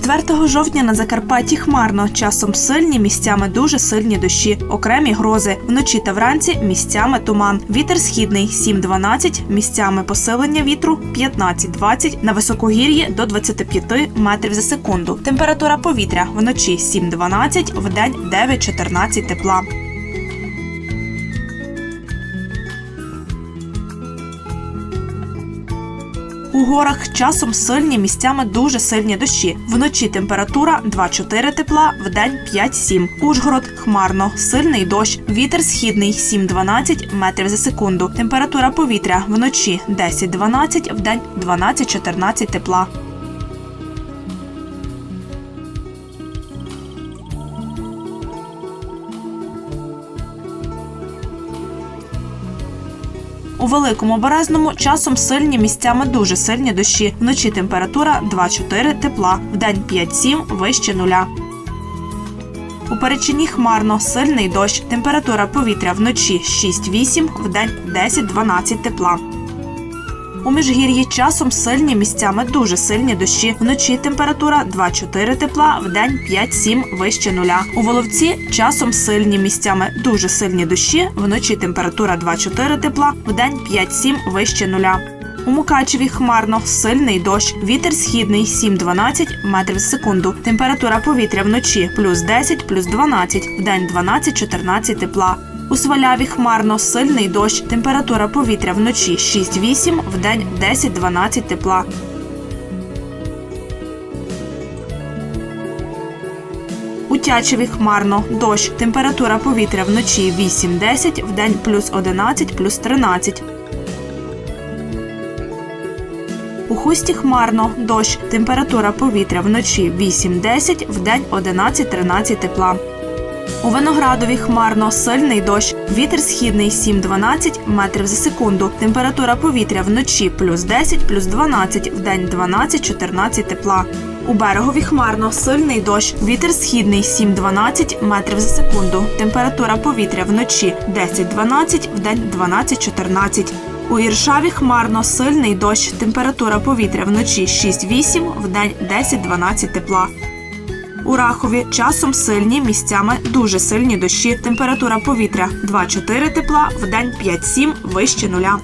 9 жовтня на Закарпатті хмарно, часом сильні, місцями дуже сильні дощі, окремі грози. Вночі та вранці місцями туман. Вітер східний 7-12, місцями посилення вітру 15-20, на високогір'ї до 25 метрів за секунду. Температура повітря вночі 7-12, вдень 9-14 тепла. У горах часом сильні місцями дуже сильні дощі. Вночі температура 2-4 тепла, вдень 5-7. Ужгород хмарно, сильний дощ. Вітер східний 7-12 метрів за секунду. Температура повітря вночі 10-12, вдень 12-14 тепла. У великому березному часом сильні місцями дуже сильні дощі. Вночі температура 2-4 тепла, вдень 5-7 вище нуля. У перечині хмарно, сильний дощ. Температура повітря вночі 6-8, вдень 10-12 тепла. У міжгір'ї часом сильні місцями дуже сильні дощі. Вночі температура 2-4 тепла, вдень 5-7 вище нуля. У Воловці часом сильні місцями дуже сильні дощі. Вночі температура 2-4 тепла, вдень 5-7 вище нуля. У Мукачеві хмарно, сильний дощ, вітер східний 7-12 метрів за секунду. Температура повітря вночі плюс 10, плюс 12, вдень 12-14 тепла. У Сваляві хмарно, сильний дощ, температура повітря вночі 6-8, вдень 10-12 тепла. У Тячеві хмарно, дощ, температура повітря вночі 8-10, вдень плюс 11, плюс 13. У хусті хмарно, дощ, температура повітря вночі 8-10, вдень 11-13 тепла. У Виноградові хмарно, сильний дощ, вітер східний 7-12 метрів за секунду. Температура повітря вночі плюс 10, плюс 12, вдень 12-14 тепла. У берегові хмарно, сильний дощ, вітер східний 7-12 метрів за секунду. Температура повітря вночі 10-12, вдень 12-14. У Іршаві хмарно, сильний дощ, температура повітря вночі 6-8, вдень 10-12 тепла. У Рахові часом сильні місцями дуже сильні дощі. Температура повітря 2-4 тепла, в день 5-7 вище нуля.